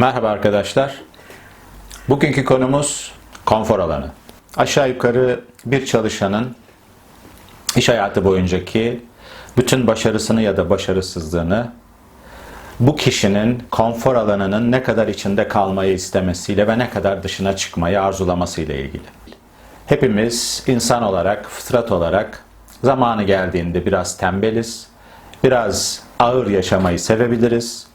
Merhaba arkadaşlar. Bugünkü konumuz konfor alanı. Aşağı yukarı bir çalışanın iş hayatı boyuncaki bütün başarısını ya da başarısızlığını bu kişinin konfor alanının ne kadar içinde kalmayı istemesiyle ve ne kadar dışına çıkmayı arzulamasıyla ilgili. Hepimiz insan olarak, fıtrat olarak zamanı geldiğinde biraz tembeliz, biraz ağır yaşamayı sevebiliriz,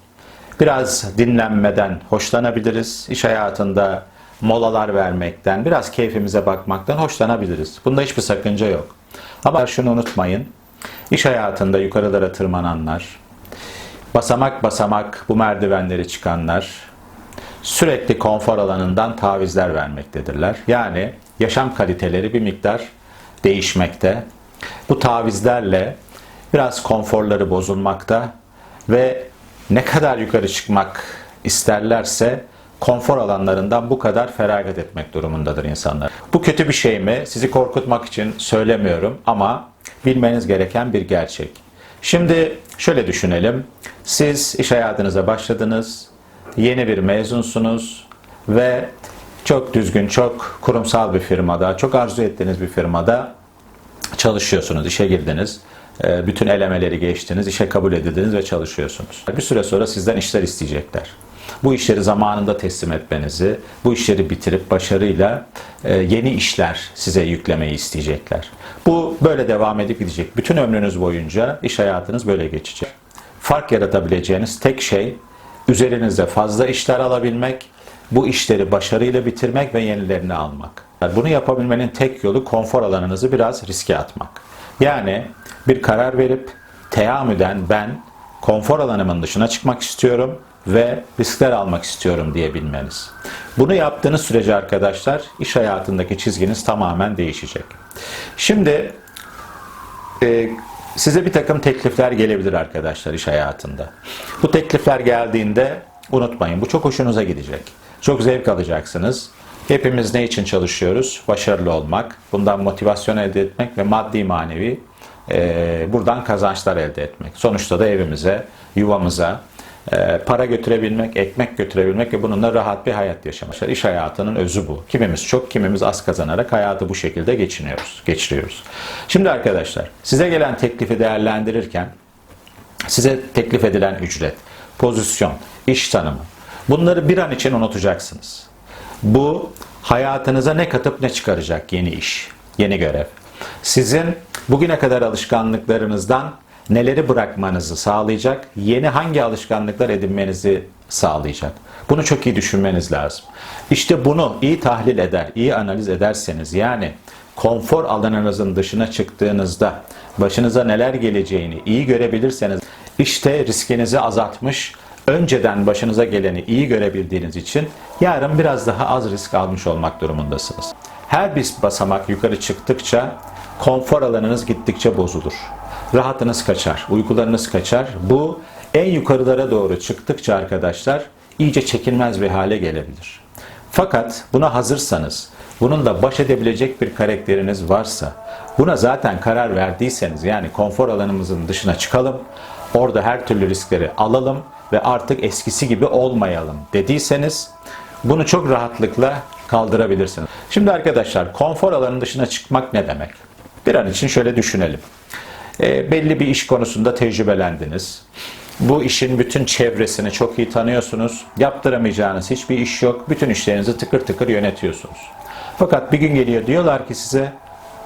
biraz dinlenmeden hoşlanabiliriz, iş hayatında molalar vermekten, biraz keyfimize bakmaktan hoşlanabiliriz. Bunda hiçbir sakınca yok. Ama şunu unutmayın, iş hayatında yukarılara tırmananlar, basamak basamak bu merdivenleri çıkanlar sürekli konfor alanından tavizler vermektedirler. Yani yaşam kaliteleri bir miktar değişmekte. Bu tavizlerle biraz konforları bozulmakta ve ne kadar yukarı çıkmak isterlerse konfor alanlarından bu kadar feragat etmek durumundadır insanlar. Bu kötü bir şey mi? Sizi korkutmak için söylemiyorum ama bilmeniz gereken bir gerçek. Şimdi şöyle düşünelim. Siz iş hayatınıza başladınız. Yeni bir mezunsunuz ve çok düzgün, çok kurumsal bir firmada, çok arzu ettiğiniz bir firmada çalışıyorsunuz, işe girdiniz. Ee, Bütün elemeleri geçtiniz, işe kabul edildiniz ve çalışıyorsunuz. Bir süre sonra sizden işler isteyecekler. Bu işleri zamanında teslim etmenizi, bu işleri bitirip başarıyla e, yeni işler size yüklemeyi isteyecekler. Bu böyle devam edip gidecek. Bütün ömrünüz boyunca iş hayatınız böyle geçecek. Fark yaratabileceğiniz tek şey üzerinize fazla işler alabilmek, bu işleri başarıyla bitirmek ve yenilerini almak. Bunu yapabilmenin tek yolu konfor alanınızı biraz riske atmak. Yani bir karar verip teamüden ben konfor alanımın dışına çıkmak istiyorum ve riskler almak istiyorum diyebilmeniz. Bunu yaptığınız sürece arkadaşlar iş hayatındaki çizginiz tamamen değişecek. Şimdi e, size bir takım teklifler gelebilir arkadaşlar iş hayatında. Bu teklifler geldiğinde unutmayın bu çok hoşunuza gidecek. Çok zevk alacaksınız. Hepimiz ne için çalışıyoruz? Başarılı olmak, bundan motivasyon elde etmek ve maddi manevi e, buradan kazançlar elde etmek. Sonuçta da evimize, yuvamıza e, para götürebilmek, ekmek götürebilmek ve bununla rahat bir hayat yaşamak. İş hayatının özü bu. Kimimiz çok, kimimiz az kazanarak hayatı bu şekilde geçiniyoruz, geçiriyoruz. Şimdi arkadaşlar, size gelen teklifi değerlendirirken size teklif edilen ücret, pozisyon, iş tanımı bunları bir an için unutacaksınız. Bu hayatınıza ne katıp ne çıkaracak yeni iş, yeni görev. Sizin bugüne kadar alışkanlıklarınızdan neleri bırakmanızı sağlayacak, yeni hangi alışkanlıklar edinmenizi sağlayacak. Bunu çok iyi düşünmeniz lazım. İşte bunu iyi tahlil eder, iyi analiz ederseniz yani konfor alanınızın dışına çıktığınızda başınıza neler geleceğini iyi görebilirseniz işte riskinizi azaltmış, önceden başınıza geleni iyi görebildiğiniz için yarın biraz daha az risk almış olmak durumundasınız. Her bir basamak yukarı çıktıkça konfor alanınız gittikçe bozulur. Rahatınız kaçar, uykularınız kaçar. Bu en yukarılara doğru çıktıkça arkadaşlar iyice çekilmez bir hale gelebilir. Fakat buna hazırsanız, bununla baş edebilecek bir karakteriniz varsa, buna zaten karar verdiyseniz yani konfor alanımızın dışına çıkalım, orada her türlü riskleri alalım ve artık eskisi gibi olmayalım dediyseniz bunu çok rahatlıkla kaldırabilirsiniz. Şimdi arkadaşlar konfor alanının dışına çıkmak ne demek? Bir an için şöyle düşünelim. E, belli bir iş konusunda tecrübelendiniz. Bu işin bütün çevresini çok iyi tanıyorsunuz. Yaptıramayacağınız hiçbir iş yok. Bütün işlerinizi tıkır tıkır yönetiyorsunuz. Fakat bir gün geliyor diyorlar ki size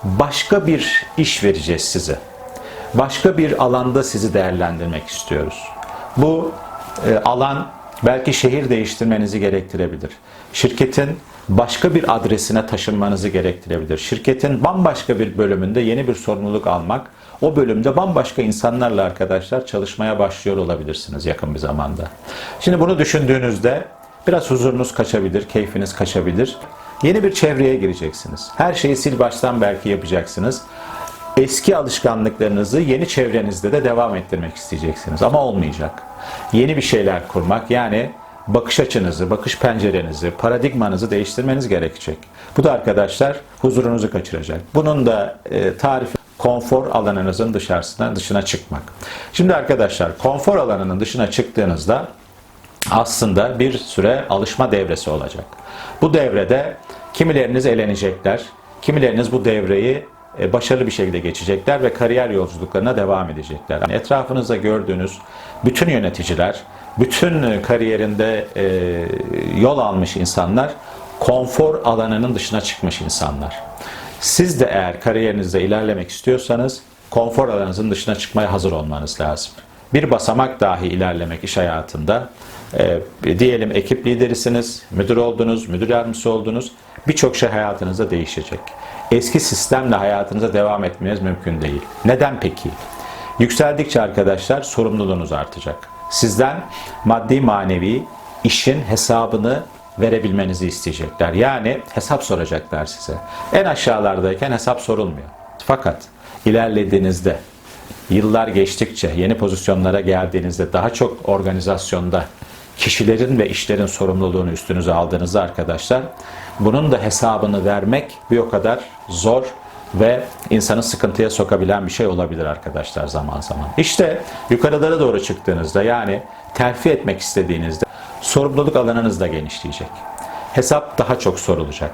başka bir iş vereceğiz size. Başka bir alanda sizi değerlendirmek istiyoruz. Bu e, alan belki şehir değiştirmenizi gerektirebilir. Şirketin başka bir adresine taşınmanızı gerektirebilir. Şirketin bambaşka bir bölümünde yeni bir sorumluluk almak, o bölümde bambaşka insanlarla arkadaşlar çalışmaya başlıyor olabilirsiniz yakın bir zamanda. Şimdi bunu düşündüğünüzde biraz huzurunuz kaçabilir, keyfiniz kaçabilir. Yeni bir çevreye gireceksiniz. Her şeyi sil baştan belki yapacaksınız eski alışkanlıklarınızı yeni çevrenizde de devam ettirmek isteyeceksiniz. Ama olmayacak. Yeni bir şeyler kurmak yani bakış açınızı, bakış pencerenizi, paradigmanızı değiştirmeniz gerekecek. Bu da arkadaşlar huzurunuzu kaçıracak. Bunun da e, tarifi konfor alanınızın dışarısına dışına çıkmak. Şimdi arkadaşlar konfor alanının dışına çıktığınızda aslında bir süre alışma devresi olacak. Bu devrede kimileriniz elenecekler, kimileriniz bu devreyi e, başarılı bir şekilde geçecekler ve kariyer yolculuklarına devam edecekler. Yani etrafınızda gördüğünüz bütün yöneticiler, bütün e, kariyerinde e, yol almış insanlar konfor alanının dışına çıkmış insanlar. Siz de eğer kariyerinizde ilerlemek istiyorsanız konfor alanınızın dışına çıkmaya hazır olmanız lazım. Bir basamak dahi ilerlemek iş hayatında e, diyelim ekip liderisiniz, müdür oldunuz, müdür yardımcısı oldunuz. Birçok şey hayatınızda değişecek. Eski sistemle hayatınıza devam etmeniz mümkün değil. Neden peki? Yükseldikçe arkadaşlar sorumluluğunuz artacak. Sizden maddi manevi işin hesabını verebilmenizi isteyecekler. Yani hesap soracaklar size. En aşağılardayken hesap sorulmuyor. Fakat ilerlediğinizde, yıllar geçtikçe, yeni pozisyonlara geldiğinizde daha çok organizasyonda kişilerin ve işlerin sorumluluğunu üstünüze aldığınızda arkadaşlar bunun da hesabını vermek bir o kadar zor ve insanı sıkıntıya sokabilen bir şey olabilir arkadaşlar zaman zaman. İşte yukarılara doğru çıktığınızda yani terfi etmek istediğinizde sorumluluk alanınız da genişleyecek. Hesap daha çok sorulacak.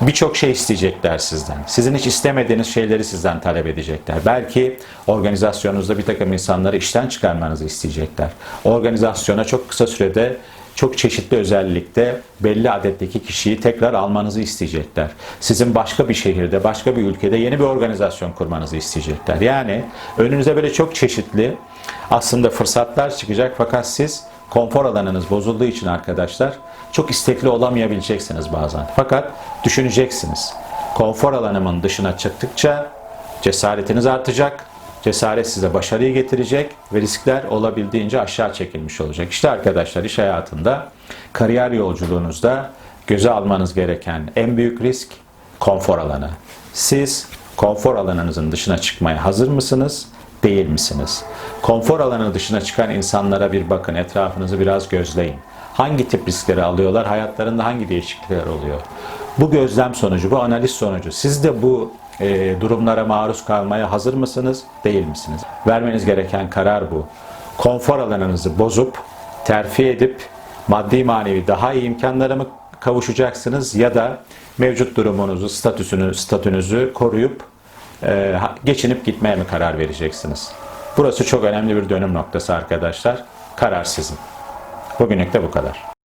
Birçok şey isteyecekler sizden. Sizin hiç istemediğiniz şeyleri sizden talep edecekler. Belki organizasyonunuzda bir takım insanları işten çıkarmanızı isteyecekler. Organizasyona çok kısa sürede çok çeşitli özellikte belli adetteki kişiyi tekrar almanızı isteyecekler. Sizin başka bir şehirde, başka bir ülkede yeni bir organizasyon kurmanızı isteyecekler. Yani önünüze böyle çok çeşitli aslında fırsatlar çıkacak fakat siz konfor alanınız bozulduğu için arkadaşlar çok istekli olamayabileceksiniz bazen. Fakat düşüneceksiniz. Konfor alanımın dışına çıktıkça cesaretiniz artacak. Cesaret size başarıyı getirecek ve riskler olabildiğince aşağı çekilmiş olacak. İşte arkadaşlar iş hayatında, kariyer yolculuğunuzda göze almanız gereken en büyük risk konfor alanı. Siz konfor alanınızın dışına çıkmaya hazır mısınız? Değil misiniz? Konfor alanı dışına çıkan insanlara bir bakın, etrafınızı biraz gözleyin. Hangi tip riskleri alıyorlar, hayatlarında hangi değişiklikler oluyor? Bu gözlem sonucu, bu analiz sonucu siz de bu e, durumlara maruz kalmaya hazır mısınız, değil misiniz? Vermeniz gereken karar bu. Konfor alanınızı bozup, terfi edip, maddi manevi daha iyi imkanlara mı kavuşacaksınız ya da mevcut durumunuzu, statüsünü, statünüzü koruyup e, geçinip gitmeye mi karar vereceksiniz? Burası çok önemli bir dönüm noktası arkadaşlar. Karar sizin. Bugünlük de bu kadar.